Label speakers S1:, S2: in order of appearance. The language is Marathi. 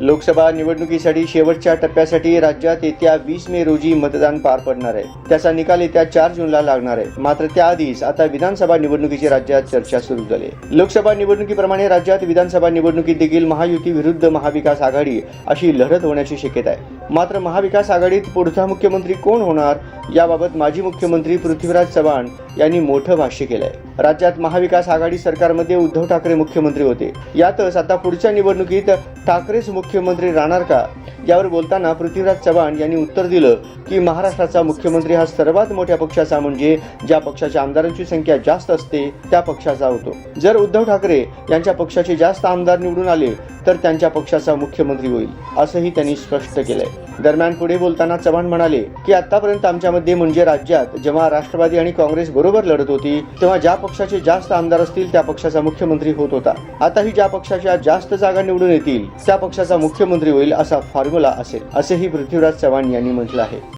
S1: लोकसभा निवडणुकीसाठी शेवटच्या टप्प्यासाठी राज्यात येत्या वीस मे रोजी मतदान पार पडणार आहे. त्याचा निकाल येत्या चार जूनला लागणार आहे. मात्र त्याआधीच आता विधानसभा निवडणुकीची राज्यात चर्चा सुरू झाली आहे. लोकसभा निवडणुकीप्रमाणे राज्यात विधानसभा निवडणुकीत देखील महायुती विरुद्ध महाविकास आघाडी अशी लढत होण्याची शक्यता आहे. मात्र महाविकास आघाडीत पुढचा मुख्यमंत्री कोण होणार याबाबत माजी मुख्यमंत्री पृथ्वीराज चव्हाण यांनी मोठं भाष्य केलंय. राज्यात महाविकास आघाडी सरकारमध्ये उद्धव ठाकरे मुख्यमंत्री होते. यातच आता पुढच्या निवडणुकीत ठाकरेच मुख्यमंत्री राहणार का? यावर बोलताना पृथ्वीराज चव्हाण यांनी उत्तर दिलं की महाराष्ट्राचा मुख्यमंत्री हा सर्वात मोठ्या पक्षाचा म्हणजे ज्या पक्षाच्या आमदारांची संख्या जास्त असते त्या पक्षाचा होतो. जर उद्धव ठाकरे यांच्या पक्षाचे जास्त आमदार निवडून आले तर त्यांच्या पक्षाचा मुख्यमंत्री होईल असंही त्यांनी स्पष्ट केलंय. दरम्यान पुढे बोलताना चव्हाण म्हणाले की आतापर्यंत आमच्यामध्ये म्हणजे राज्यात जेव्हा राष्ट्रवादी आणि काँग्रेस बरोबर लढत होती तेव्हा ज्या पक्षाचे जास्त आमदार असतील त्या पक्षाचा मुख्यमंत्री होत होता. आताही ज्या पक्षाच्या जास्त जागा निवडून येतील त्या पक्षाचा मुख्यमंत्री होईल असा फॉर्म्युला असेल असेही पृथ्वीराज चव्हाण यांनी म्हटलं आहे.